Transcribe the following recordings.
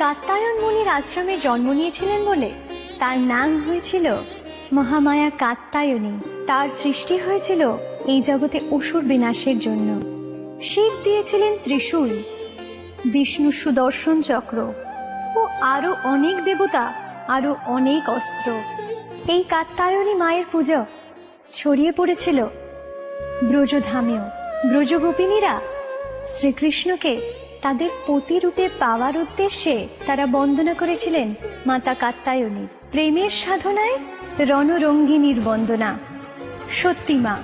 কাত্তায়ন মুনির আশ্রমে জন্ম নিয়েছিলেন বলে তার নাম হয়েছিল মহামায়া কাত্তায়নী। তার সৃষ্টি হয়েছিল এই জগতে অসুর বিনাশের জন্য। শিব দিয়েছিলেন ত্রিশূল, বিষ্ণু সুদর্শন চক্র ও আরও অনেক দেবতা, আরও অনেক অস্ত্র। এই কাত্তায়নী মায়ের পূজা ছড়িয়ে পড়েছিল ব্রজধামেও। ব্রজগোপিনীরা শ্রীকৃষ্ণকে তাদের প্রতিরূপে পাওয়ার উদ্দেশ্যে তারা বন্দনা করেছিলেন মাতা কাত্তায়নী প্রেমের সাধনায় রণরঙ্গিনীর বন্দনা। সত্যি মা,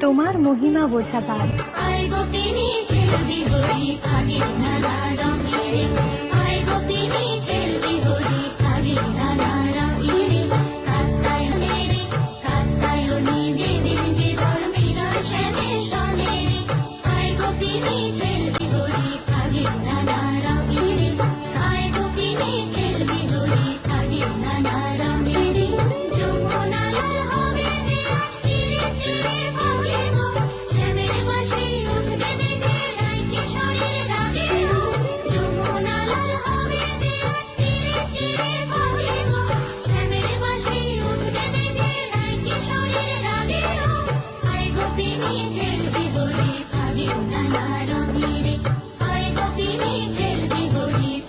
তোমার মহিমা বোঝা পার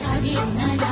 ভাগে নানা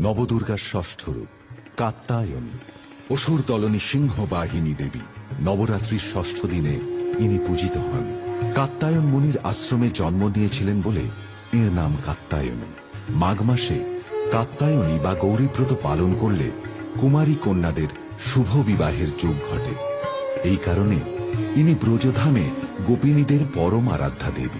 নবদুর্গার ষষ্ঠ রূপ, কাত্তায়নী, অসুর দলনী সিংহ বাহিনী দেবী। নবরাত্রির ষষ্ঠ দিনে ইনি পূজিত হন। কাত্তায়ন মুনির আশ্রমে জন্ম নিয়েছিলেন বলে এর নাম কাত্তায়নী। মাঘ মাসে কাত্তায়নী বা গৌরীব্রত পালন করলে কুমারী কন্যাদের শুভ বিবাহের যোগ ঘটে। এই কারণে ইনি ব্রজধামে গোপিনীদের পরম আরাধ্যা দেবী।